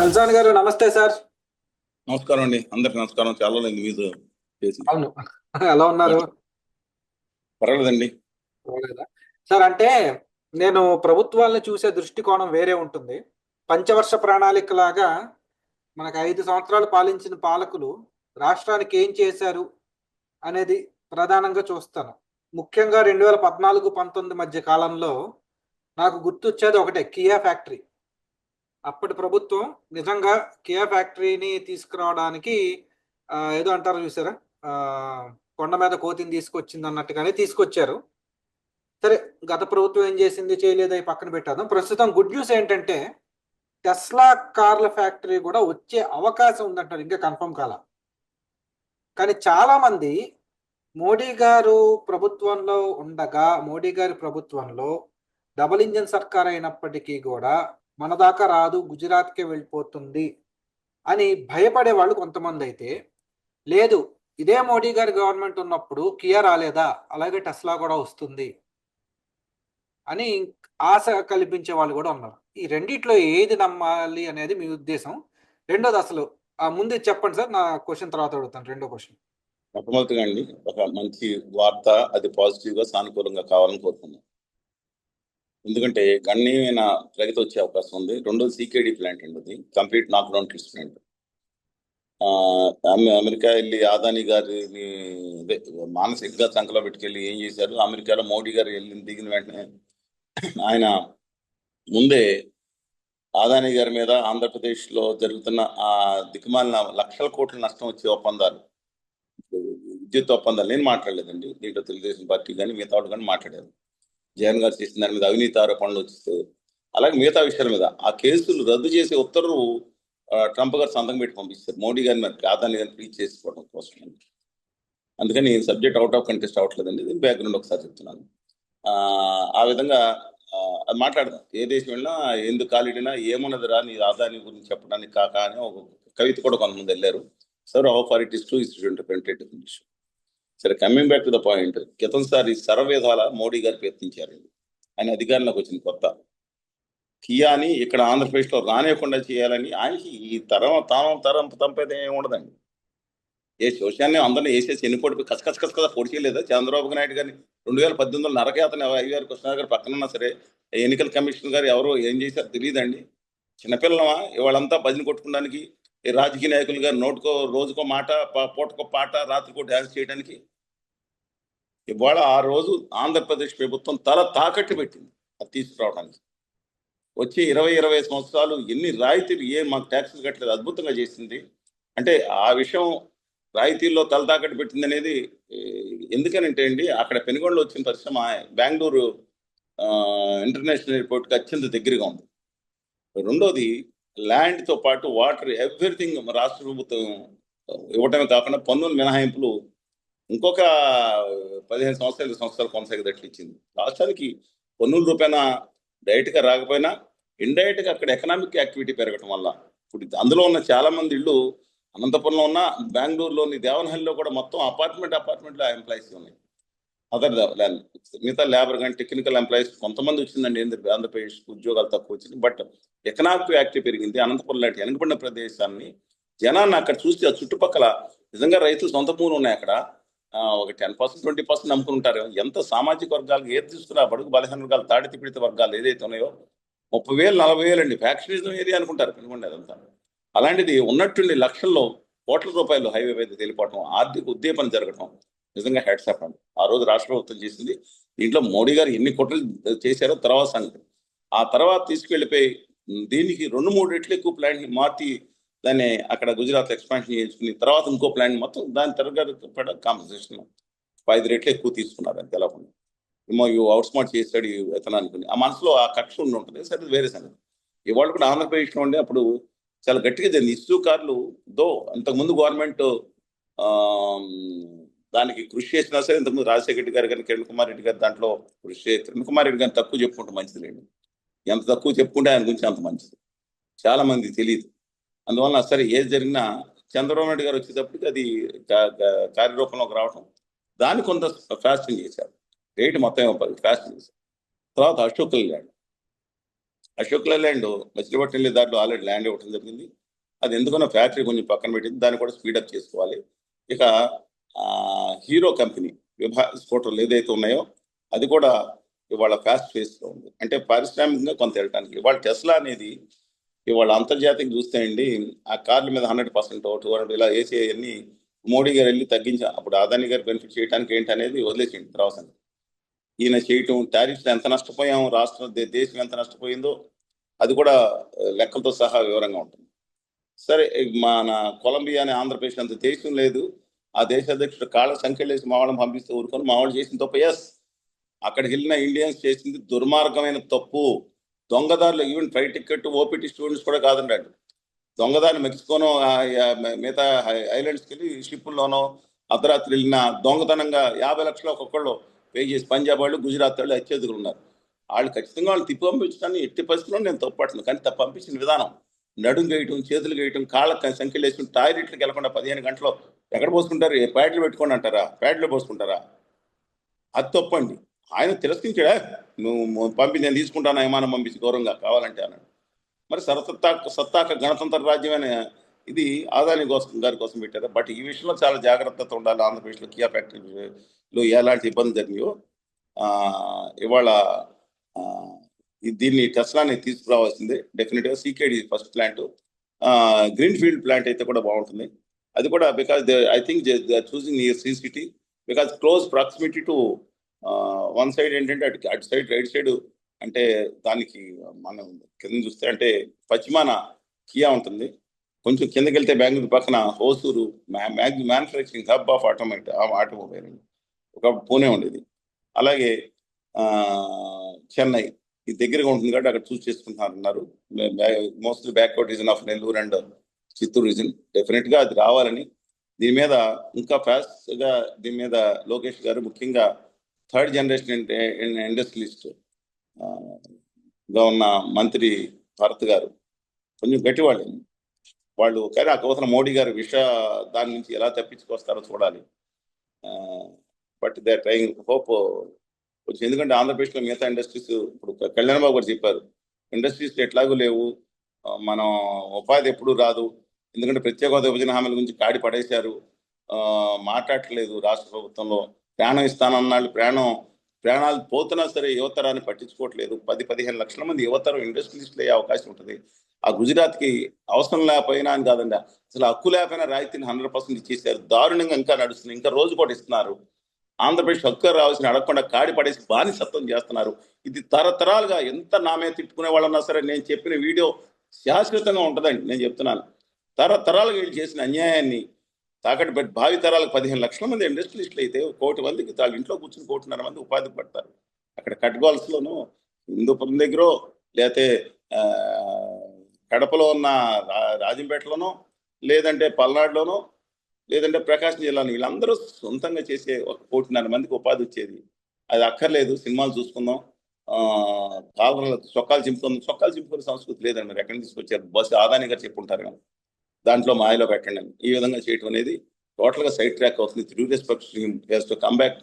చల్సాన్ గారు నమస్తే సార్. నమస్కారం అండి. అందరికి నమస్కారం. చాలా మీరు చేసి. అవును. ఎలా ఉన్నారు? పర్వాలేదండి. పర్వాలేదా? సార్ అంటే నేను ప్రభుత్వాలను చూసే దృష్టికోణం వేరే ఉంటుంది. పంచవర్ష ప్రణాళిక లాగా మనకు ఐదు సంవత్సరాలు పాలించిన పాలకులు రాష్ట్రానికి ఏం చేశారు అనేది ప్రధానంగా చూస్తాను. ముఖ్యంగా రెండు వేల పద్నాలుగు పంతొమ్మిది మధ్య కాలంలో నాకు గుర్తొచ్చేది ఒకటే కియా ఫ్యాక్టరీ. అప్పటి ప్రభుత్వం నిజంగా కియా ఫ్యాక్టరీని తీసుకురావడానికి ఏదో అంటారు చూసారా? కొండ మీద కోతిని తీసుకొచ్చింది అన్నట్టుగానే తీసుకొచ్చారు. సరే గత ప్రభుత్వం ఏం చేసింది చేయలేదు అవి పక్కన పెట్టాను ప్రస్తుతం గుడ్ న్యూస్ ఏంటంటే టెస్లా కార్ల ఫ్యాక్టరీ కూడా వచ్చే అవకాశం ఉందంటారు ఇంకా కన్ఫర్మ్ కాల. కానీ చాలా మంది మోడీ గారు ప్రభుత్వంలో ఉండగా మోడీ గారి ప్రభుత్వంలో డబుల్ ఇంజన్ సర్కార్ అయినప్పటికీ కూడా మన దాకా రాదు గుజరాత్కే వెళ్ళిపోతుంది అని భయపడే వాళ్ళు కొంతమంది అయితే లేదు ఇదే మోడీ గారి గవర్నమెంట్ ఉన్నప్పుడు కియా రాలేదా? అలాగే టెస్లా కూడా వస్తుంది అని ఆశ కల్పించే వాళ్ళు కూడా ఉన్నారు. ఈ రెండిట్లో ఏది నమ్మాలి అనేది మీ ఉద్దేశం? రెండోది అసలు ఆ ముందు చెప్పండి సార్ నా క్వశ్చన్ తర్వాత అడుగుతాను రెండో క్వశ్చన్. మొట్టమొదటిగా అండి ఒక మంచి వార్త అది పాజిటివ్గా సానుకూలంగా కావాలని కోరుకున్నాం ఎందుకంటే గణనీయమైన ప్రగతి వచ్చే అవకాశం ఉంది. రెండోది సీకేడి ప్లాంట్ అండి అది. Complete knock down kills plant America వెళ్ళి ఆదాని గారిని మానసికంగా సంకలో పెట్టుకెళ్ళి ఏం చేశారు? అమెరికాలో మోడీ గారు వెళ్ళి దిగిన వెంటనే ఆయన ముందే ఆదాని గారి మీద ఆంధ్రప్రదేశ్లో జరుగుతున్న ఆ దిక్కుమాలిన లక్షల కోట్ల నష్టం వచ్చే ఒప్పందాలు విద్యుత్ ఒప్పందాలు. నేను మాట్లాడలేదండి. దీంట్లో తెలుగుదేశం పార్టీ కానీ మిగతా వాళ్ళు కానీ మాట్లాడారు. జగన్ గారు చేసిన దాని మీద అవినీతి ఆరోపణలు వచ్చితే అలాగే మిగతా విషయాల మీద ఆ కేసులు రద్దు చేసే ఉత్తర్వు ట్రంప్ గారు సంతకం పెట్టి పంపిస్తారు. మోడీ గారిని మరి ఆదాని గారిని ప్లీజ్ చేసుకోవడం కోసం. అందుకని సబ్జెక్ట్ అవుట్ ఆఫ్ కంటెస్ట్ అవ్వట్లేదండి ఇది బ్యాక్గ్రౌండ్ ఒకసారి చెప్తున్నాను. ఆ, విధంగా అది మాట్లాడదాం. ఏ దేశం వెళ్ళినా ఎందుకు కాలిడినా ఏమున్నది రా నీ ఆదాని గురించి చెప్పడానికి కాక అని ఒక కవిత కూడా కొంతమంది వెళ్ళారు. Sir how far it is to institute tentative సరే coming back to the point క్రితంసారి సర్వవేదాల మోడీ గారు ప్రయత్నించారండి ఆయన అధికారంలోకి వచ్చింది కొత్త. కియాని ఇక్కడ ఆంధ్రప్రదేశ్లో చేయాలని ఆయనకి ఈ తరం తానం తరం తంపేది ఏమి ఉండదండి. ఏ శోషాన్ని అందరినీ వేసేసి ఎన్నిపోటీ కస కస కస కదా పొడి చేయలేదా? చంద్రబాబు నాయుడు గారిని. రెండు వేల పద్దెనిమిదిలో నరకయాతన అయ్యారు కృష్ణ గారు పక్కన ఉన్నా సరే ఎన్నికల కమిషన్ గారు ఎవరు ఏం చేశారు తెలియదండి. చిన్నపిల్లలమా? ఇవాళంతా భజన కొట్టుకోవడానికి రాజకీయ నాయకులు గారు నోటుకో రోజుకో మాట పూటకో పాట రాత్రికో డ్యాన్స్ చేయడానికి ఇవాళ ఆ రోజు ఆంధ్రప్రదేశ్ ప్రభుత్వం తల తాకట్టు పెట్టింది అది తీసుకురావడానికి. వచ్చి ఇరవై ఇరవై సంవత్సరాలు ఎన్ని రాయితీలు ఏ మాకు ట్యాక్సులు కట్టలేదు అద్భుతంగా చేసింది. అంటే ఆ విషయం రాయితీల్లో తల తాకట్టు పెట్టింది అనేది ఎందుకనంటే అండి అక్కడ పెనుగొండలో వచ్చిన పరిశ్రమ బెంగళూరు ఇంటర్నేషనల్ ఎయిర్పోర్ట్కి అత్యంత దగ్గరగా ఉంది. రెండోది ల్యాండ్తో పాటు వాటర్ ఎవ్రీథింగ్ రాష్ట్ర ప్రభుత్వం ఇవ్వటమే కాకుండా పన్నుల మినహాయింపులు ఇంకొక పదిహేను సంవత్సరాలు ఇరవై సంవత్సరాలు కొనసాగేటట్లు ఇచ్చింది రాష్ట్రానికి పన్నుల రూపాయన డైరెక్ట్గా రాకపోయినా ఇండైరెక్ట్గా అక్కడ ఎకనామిక్ యాక్టివిటీ పెరగటం వల్ల ఇప్పుడు అందులో ఉన్న చాలా మంది ఇళ్ళు అనంతపురంలో ఉన్న బెంగళూరులోని దేవనహల్లిలో కూడా మొత్తం అపార్ట్మెంట్ అపార్ట్మెంట్లో ఎంప్లాయీస్ ఉన్నాయి. అదర్ మిగతా లేబర్ కానీ టెక్నికల్ ఎంప్లాయీస్ కొంతమంది వచ్చిందండి ఏంది ఆంధ్రప్రదేశ్ ఉద్యోగాలు తక్కువ వచ్చింది బట్ ఎకనామిక్ యాక్టివ్ పెరిగింది అనంతపురం లాంటి వెనుకబడిన ప్రదేశాన్ని జనాన్ని అక్కడ చూస్తే ఆ చుట్టుపక్కల నిజంగా రైతులు సొంత భూములు ఉన్నాయి అక్కడ. ఒక టెన్ పర్సెంట్ ట్వంటీ పర్సెంట్ నమ్ముకుంటారు ఎంత సామాజిక వర్గాలు ఏది తీసుకున్నా బడుగు బలహీన వర్గాలు తాడితి పీడిత వర్గాలు ఏదైతే ఉన్నాయో ముప్పై వేలు నలభై వేలు అండి. ఫ్యాక్షనిజం ఏరియా అనుకుంటారు పెనుగొండ అదంతా. అలాంటిది ఉన్నట్టుండి లక్షల్లో కోట్ల రూపాయలు హైవే మీద తెలిపోవటం ఆర్థిక ఉద్దీపన జరగటం నిజంగా హెడ్స్ అప్ అండి. ఆ రోజు రాష్ట్ర ప్రభుత్వం చేసింది దీంట్లో మోడీ గారు ఎన్ని కుట్రలు చేశారో తర్వాత సంగతి. ఆ తర్వాత తీసుకెళ్ళిపోయి దీనికి రెండు మూడు రెట్లు ఎక్కువ ప్లాంట్ మార్చి దాన్ని అక్కడ గుజరాత్ ఎక్స్పాన్షన్ చేసుకుని తర్వాత ఇంకో ప్లాంట్ మొత్తం దాని తరగతి కాంపెన్సేషన్ ఐదు రెట్లు ఎక్కువ తీసుకున్నారు అని తెలవకుండా ఏమో అవుట్ స్మార్ట్ చేస్తాడు ఇతను అనుకుని ఆ మనసులో ఆ కక్ష ఉండి ఉంటుంది సరే వేరే సంగతి. ఇవాళ కూడా ఆంధ్రప్రదేశ్లో ఉండే అప్పుడు చాలా గట్టిగా జరిగింది. ఇష్యూ కార్లు దో అంతకుముందు గవర్నమెంట్ దానికి కృషి చేసినా సరే ఇంతకుముందు రాజశేఖర రెడ్డి గారు కానీ కిరణ్ కుమార్ రెడ్డి గారు దాంట్లో కృషి చే- కిరణ్ కుమార్ రెడ్డి గారిని తక్కువ చెప్పుకుంటే మంచిది లేండి ఎంత తక్కువ చెప్పుకుంటే ఆయన గురించి అంత మంచిది. చాలా మంది తెలియదు. అందువలన సరే ఏది జరిగినా చంద్రబాబు నాయుడు గారు వచ్చేటప్పటికి అది కార్యరూపంలోకి రావటం. దాన్ని కొంత ఫాస్టింగ్ చేశారు. రేటు మొత్తం ఫాస్టింగ్ చేశారు. తర్వాత అశోక్ ల్యాండ్ అశోక్ ల్యాండ్ మచిలీపట్నం వెళ్ళే దాంట్లో ఆల్రెడీ ల్యాండ్ ఇవ్వడం జరిగింది. అది ఎందుకన్నా ఫ్యాక్టరీ కొంచెం పక్కన పెట్టింది. దాన్ని కూడా స్పీడప్ చేసుకోవాలి. ఇక ఆ, హీరో కంపెనీ విభా స్కూటర్లు ఏదైతే ఉన్నాయో అది కూడా ఇవాళ ఫాస్ట్ ఫేస్లో ఉంది. అంటే పారిశ్రామికంగా కొంత వెళ్ళటానికి. ఇవాళ టెస్లా అనేది ఇవాళ అంతర్జాతీయ చూస్తే అండి ఆ కార్ల మీద హండ్రెడ్ పర్సెంట్ టూ హండ్రెడ్ ఇలా వేసే అన్ని మోడీ గారు వెళ్ళి తగ్గించా అప్పుడు అదాని గారు బెనిఫిట్ చేయడానికి ఏంటి అనేది వదిలేసేయండి తర్వాత ఈయన చేయటం టారిఫ్స్ ఎంత నష్టపోయాం రాష్ట్రం దేశం ఎంత నష్టపోయిందో అది కూడా లెక్కలతో సహా వివరంగా ఉంటుంది. సరే మన కొలంబియా అనే ఆంధ్రప్రదేశ్ అంత దేశం లేదు. ఆ దేశ అధ్యక్షుడు కాళ్ళ సంఖ్యలేసి వేసి పంపిస్తే ఊరుకొని మామూలు చేసిన తప్పు. ఎస్ అక్కడికి వెళ్ళిన ఇండియన్స్ చేసింది దుర్మార్గమైన తప్పు. దొంగదారులు even flight ticket OPT students కూడా కాదంటాడు దొంగదారులు మెక్సికోనో మిగతా ఐలాండ్స్కి వెళ్ళి షిప్పుల్లోనో అర్ధరాత్రి వెళ్ళిన దొంగతనంగా యాభై లక్షలు ఒక్కొక్కళ్ళు పే చేసి పంజాబ్ వాళ్ళు గుజరాత్ వాళ్ళు అత్యధికులు ఉన్నారు. వాళ్ళు ఖచ్చితంగా వాళ్ళు తిప్పి పంపించడానికి ఎట్టి పరిస్థితుల్లో నేను తప్పట్లేదు కానీ తప్ప పంపించిన విధానం నడుం గేయటం చేతులు గేయటం కాళ్ళ సంఖ్యలు వేసుకుని టాయిలెట్లకు వెళ్ళకుండా పదిహేను గంటలు ఎక్కడ పోసుకుంటారు? ఏ ప్యాడ్లు పెట్టుకోండి అంటారా? ప్యాడ్లు పోసుకుంటారా? అది తప్పండి. ఆయన తిరస్కరించాడా? నువ్వు పంపి నేను తీసుకుంటాను విమానం పంపించి గౌరవంగా కావాలంటే అన్నాడు. మరి సరసత్తా సత్తాక గణతంత్ర రాజ్యమైన ఇది ఆదాని కోసం గారి కోసం పెట్టారు? బట్ ఈ విషయంలో చాలా జాగ్రత్తతో ఉండాలి. ఆంధ్రప్రదేశ్లో కియా ఫ్యాక్టరీలో ఎలాంటి ఇబ్బంది జరిగినాయో ఇవాళ దీన్ని టెస్లాని తీసుకురావాల్సిందే. డెఫినెట్గా CKD first plant. Green field plant అయితే కూడా బాగుంటుంది. అది కూడా because I think they choosing near sea city because close proximity to one side ఏంటంటే అటు అటు సైడ్ రైట్ సైడ్ అంటే దానికి మనం కింద చూస్తే అంటే పశ్చిమాన కియా ఉంటుంది. కొంచెం కిందకి వెళ్తే బెంగళూరు పక్కన Hosur manufacturing hub of automate automobile ఒక పూణే ఉండేది. అలాగే ఆ, చెన్నై ఇది దగ్గరగా ఉంటుంది కాబట్టి అక్కడ చూస్ చేసుకుంటున్నారు mostly backward region of Nellore and Chittoor region డెఫినెట్గా అది రావాలని. దీని మీద ఇంకా ఫాస్ట్గా దీని మీద లోకేష్ గారు ముఖ్యంగా థర్డ్ జనరేషన్ ఇండస్ట్రియలిస్ట్గా ఉన్న మంత్రి భరత్ గారు. కొంచెం గట్టివాళ్ళు. వాళ్ళు కానీ ఆ కోసం మోడీ గారు విష దాని నుంచి ఎలా తప్పించుకొస్తారో చూడాలి. బట్ దే ట్రైంగ్ హోప్ కొంచెం ఎందుకంటే ఆంధ్రప్రదేశ్లో మిగతా ఇండస్ట్రీస్ ఇప్పుడు కళ్యాణ్ బాబు గారు చెప్పారు. ఇండస్ట్రీస్ ఎట్లాగూ లేవు. మనం ఉపాధి ఎప్పుడు రాదు. ఎందుకంటే ప్రత్యేక హోదా విభజన హామీల గురించి కాడి పడేశారు. మాట్లాడట్లేదు రాష్ట్ర ప్రభుత్వంలో. ప్రాణం ఇస్తానన్నాళ్ళు ప్రాణం ప్రాణాలు పోతున్నా సరే యువతరాన్ని పట్టించుకోవట్లేదు. పది పదిహేను లక్షల మంది యువతరం ఇండస్ట్రియలిస్టులు అయ్యే అవకాశం ఉంటుంది. ఆ గుజరాత్కి అవసరం లేకపోయినా అని కాదండి. అసలు హక్కు లేకపోయినా రాయితీని హండ్రెడ్ పర్సెంట్ ఇచ్చేసారు దారుణంగా ఇంకా నడుస్తుంది. ఇంకా రోజు కూడా ఇస్తున్నారు. ఆంధ్రప్రదేశ్ హక్కు రావాల్సిన అడగకుండా కాడి పడేసి బానిసత్వం చేస్తున్నారు. ఇది తరతరాలుగా ఎంత నామే తిట్టుకునే వాళ్ళన్నా సరే నేను చెప్పిన వీడియో శాశ్వతంగా ఉంటుందండి. నేను చెప్తున్నాను. తరతరాలుగా వీళ్ళు చేసిన అన్యాయాన్ని తాకట్టు పెట్టి భావి తరాలకు పదిహేను లక్షల మంది ఇండస్ట్రియలిస్టులు అయితే కోటి మందికి వాళ్ళ ఇంట్లో కూర్చుని కోటిన్నర మంది ఉపాధి పడతారు. అక్కడ కట్గోల్స్లోనూ హిందూపురం దగ్గర లేకపోతే కడపలో ఉన్న రా- రాజంపేటలోనో లేదంటే పల్నాడులోనో లేదంటే ప్రకాశం జిల్లాలో వీళ్ళందరూ సొంతంగా చేసే ఒక కోటిన్నర మందికి ఉపాధి వచ్చేది. అది అక్కర్లేదు సినిమాలు చూసుకుందాం. ఆ, చొక్కాలు చింపుకుందాం. చొక్కాలు చింపుకునే సంస్కృతి లేదండి. మీరు ఎక్కడి నుంచి తీసుకొచ్చారు బస్సు ఆదాని గారు చెప్పుంటారు కానీ దాంట్లో మాయలో పెట్టండి. ఈ విధంగా చేయటం అనేది టోటల్గా సైడ్ ట్రాక్ అవుతుంది. Through respect to come back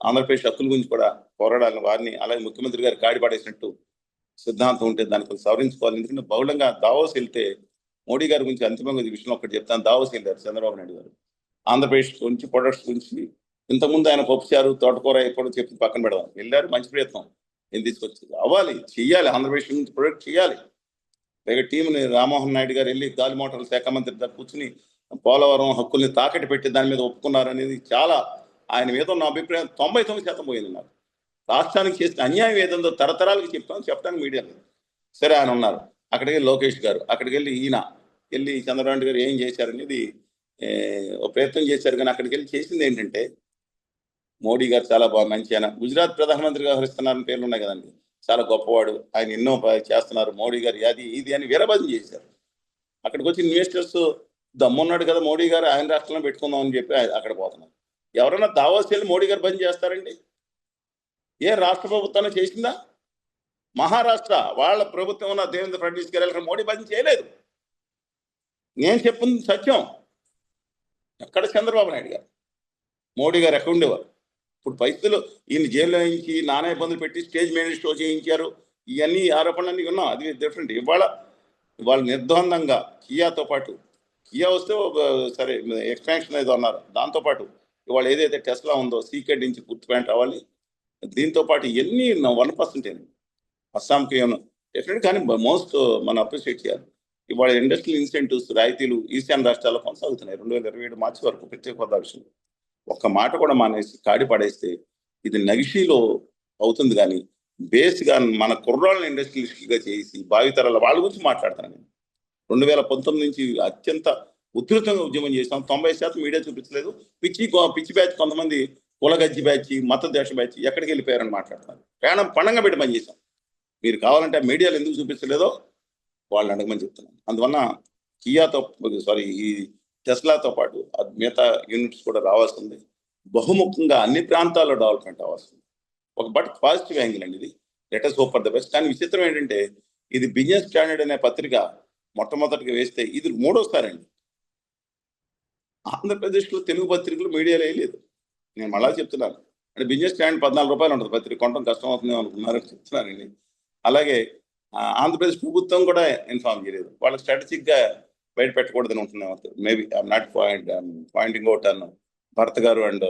Andhra Pradesh హక్కుల గురించి కూడా పోరాడాలని వారిని అలాగే ముఖ్యమంత్రి గారు కాడి పడేసినట్టు సిద్ధాంతం ఉంటే దాన్ని కొంచెం సవరించుకోవాలి. ఎందుకంటే బహుళంగా దావోస్ వెళ్తే మోడీ గారి గురించి అంతిమంగా ఈ విషయంలో ఒకటి చెప్తాను. దావోస్ వెళ్ళారు చంద్రబాబు నాయుడు గారు. ఆంధ్రప్రదేశ్ గురించి ప్రొడక్ట్స్ గురించి ఇంతకుముందు ఆయన పప్పుచారు తోటకూర ఎప్పుడు చెప్పి పక్కన పెడదాం. వెళ్ళారు మంచి ప్రయత్నం. నేను తీసుకొచ్చి అవ్వాలి చెయ్యాలి. ఆంధ్రప్రదేశ్ నుంచి ప్రొడక్ట్ చేయాలి పైగా టీంని రామ్మోహన్ నాయుడు గారు వెళ్ళి గాలి మోటార్ల శాఖ మంత్రి దగ్గర కూర్చుని పోలవరం హక్కుల్ని తాకట్టు పెట్టి దాని మీద ఒప్పుకున్నారు అనేది చాలా ఆయన మీద ఉన్న అభిప్రాయం. తొంభై తొమ్మిది శాతం పోయింది నాకు. రాష్ట్రానికి చేసిన అన్యాయం ఏదందో తరతరాలకు చెప్తాం చెప్పడానికి మీడియా లేదు. సరే ఆయన ఉన్నారు. అక్కడికి వెళ్ళి లోకేష్ గారు అక్కడికి వెళ్ళి ఈయన వెళ్ళి చంద్రబాబు గారు ఏం చేశారనేది ప్రయత్నం చేశారు. కానీ అక్కడికి వెళ్ళి చేసింది ఏంటంటే మోడీ గారు చాలా బాగా మంచి ఆయన. గుజరాత్ ప్రధానమంత్రిగా వ్యవహరిస్తున్నారని పేర్లు ఉన్నాయి కదండి. చాలా గొప్పవాడు. ఆయన ఎన్నో చేస్తున్నారు. మోడీ గారు అది ఇది అని వీరభజన చేశారు. అక్కడికి వచ్చి ఇన్వెస్టర్స్ దమ్మున్నాడు కదా మోడీ గారు ఆయన రాష్ట్రంలో పెట్టుకుందాం అని చెప్పి అక్కడ పోతున్నారు. ఎవరైనా దావాస్ వెళ్ళి మోడీ గారు బంద్ చేస్తారండి? ఏ రాష్ట్ర ప్రభుత్వాన్ని చేసిందా? మహారాష్ట్ర వాళ్ళ ప్రభుత్వం ఉన్న దేవేంద్ర ఫడ్నీస్ గారు వెళ్ళిన మోడీ బంద్ చేయలేదు. నేను చెప్పింది సత్యం. ఎక్కడ చంద్రబాబు నాయుడు గారు? మోడీ గారు ఎక్కడ ఉండేవారు? ఇప్పుడు వైద్యులు ఈయన జైల్లో వేయించి నానా ఇబ్బందులు పెట్టి స్టేజ్ మీద షో చేయించారు. ఇవన్నీ ఆరోపణలన్నీ ఉన్నాం అది డిఫరెంట్ ఇవాళ ఇవాళ నిర్ద్వందంగా కియాతో పాటు కియా వస్తే ఒక సరే ఎక్స్పాన్షన్ ఏదో అన్నారు. దాంతోపాటు ఇవాళ ఏదైతే టెస్లా ఉందో సీకెట్ నుంచి గుర్తు పాయింట్ అవ్వాలి దీంతో పాటు ఎన్ని వన్ పర్సెంట్ అస్సాంకి ఏమో. డెఫినెట్ కానీ మోస్ట్ మనం అప్రిషియేట్ చేయాలి. ఇవాళ ఇండస్ట్రియల్ ఇన్సెంటివ్స్ రాయితీలు ఈశాన్య రాష్ట్రాల్లో కొనసాగుతున్నాయి. రెండు వేల ఇరవై ఏడు మార్చి వరకు ప్రత్యేక హోదా ఒక్క మాట కూడా మానేసి కాడి పడేస్తే ఇది నగిషీలో అవుతుంది కానీ బేస్గా మన కుర్రాళ్ళని ఇండస్ట్రియలిస్ట్గా చేసి భావితరాల వాళ్ళ గురించి మాట్లాడతాను నేను. రెండు వేల పంతొమ్మిది నుంచి అత్యంత ఉధృతంగా ఉద్యమం చేసాం తొంభై శాతం మీడియా చూపించలేదు. పిచ్చి పిచ్చి బ్యాచ్ కొంతమంది కులగజ్జి బ్యాచ్ మత దేశ బ్యాచ్ ఎక్కడికి వెళ్ళిపోయారని మాట్లాడుతున్నారు. ప్రాణం పండంగా పెట్టి పని చేశాం. మీరు కావాలంటే ఆ మీడియాలో ఎందుకు చూపించలేదో వాళ్ళని అడగమని చెప్తున్నాను. అందువల్ల కియాతో సారీ ఈ టెస్లాతో పాటు మిగతా యూనిట్స్ కూడా రావాల్సింది. బహుముఖంగా అన్ని ప్రాంతాల్లో డెవలప్మెంట్ అవ్వాల్సింది. ఒక బట్ పాజిటివ్ యాంగిల్ అండి ఇది. Letters hope for the best. కానీ విచిత్రం ఏంటంటే ఇది బిజినెస్ స్టాండర్డ్ అనే పత్రిక మొట్టమొదటిగా వేస్తే ఇది మూడోసారి అండి. ఆంధ్రప్రదేశ్లో తెలుగు పత్రికలు మీడియాలో వేయలేదు నేను మళ్ళా చెప్తున్నాను. అంటే బిజినెస్ స్టాండ్ పద్నాలుగు రూపాయలు ఉంటుంది పత్రిక. కొనడం కష్టం అవుతుంది అనుకున్నారని చెప్తున్నానండి. అలాగే ఆంధ్రప్రదేశ్ ప్రభుత్వం కూడా ఇన్ఫార్మ్ చేయలేదు. వాళ్ళకి స్ట్రాటజిక్గా బయట పెట్టకూడదని ఉంటున్నాం maybe I'm not point pointing out అన్న భరత్ గారు అండ్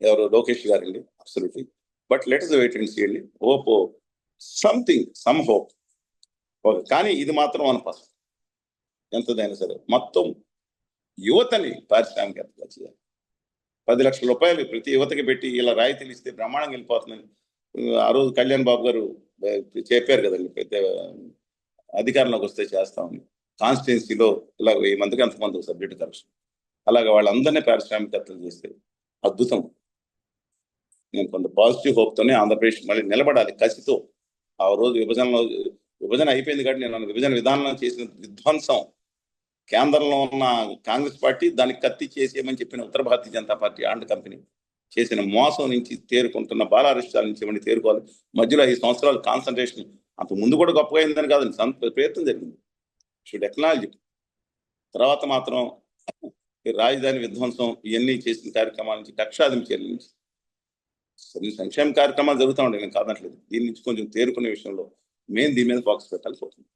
ఎవరు లోకేష్ గారు అండి absolutely but let's wait and see అండి. Hope something some hope okay కానీ ఇది మాత్రం అనుపాసం ఎంతదైనా సరే మొత్తం యువతని పారిశ్రామికవేత్తగా చేయాలి. పది లక్షల రూపాయలు ప్రతి యువతకి పెట్టి ఇలా రాయితీలు ఇస్తే బ్రహ్మాండంగా వెళ్ళిపోతుందని ఆ రోజు కళ్యాణ్ బాబు గారు చెప్పారు కదండి పెద్ద అధికారంలోకి వస్తే చేస్తామని కాన్స్టిట్యున్సీలో ఇలా వెయ్యి మందికి ఎంతమంది సబ్జెక్ట్ కరెక్షన్ అలాగే వాళ్ళందరినీ పారిశ్రామికవేత్తలు చేస్తే అద్భుతం. నేను కొంత పాజిటివ్ హోప్తోనే ఆంధ్రప్రదేశ్ మళ్ళీ నిలబడాలి కసితో. ఆ రోజు విభజనలో విభజన అయిపోయింది కాబట్టి నేను విభజన విధానంలో చేసిన విధ్వంసం. కేంద్రంలో ఉన్న కాంగ్రెస్ పార్టీ దానికి కత్తి చేసేయమని చెప్పిన ఉత్తర Bharatiya Janata party and company చేసిన మోసం నుంచి తేరుకుంటున్న బాలారిష్టాల నుంచి ఇవన్నీ తేరుకోవాలి. మధ్యలో ఐదు సంవత్సరాలు కాన్సన్ట్రేషన్ అంత ముందు కూడా గొప్పగా అయిందని కాదు సంత ప్రయత్నం జరిగింది. షుడ్ టెక్నాలజీ తర్వాత మాత్రం రాజధాని విధ్వంసం ఇవన్నీ చేసిన కార్యక్రమాల నుంచి కక్షాదింపు చర్యల నుంచి కొన్ని సంక్షేమ కార్యక్రమాలు జరుగుతూ ఉంటాయి నేను కాదనట్లేదు. దీని నుంచి కొంచెం తేరుకునే విషయంలో మేము దీని మీద ఫోకస్ పెట్టాల్సి అవుతుంది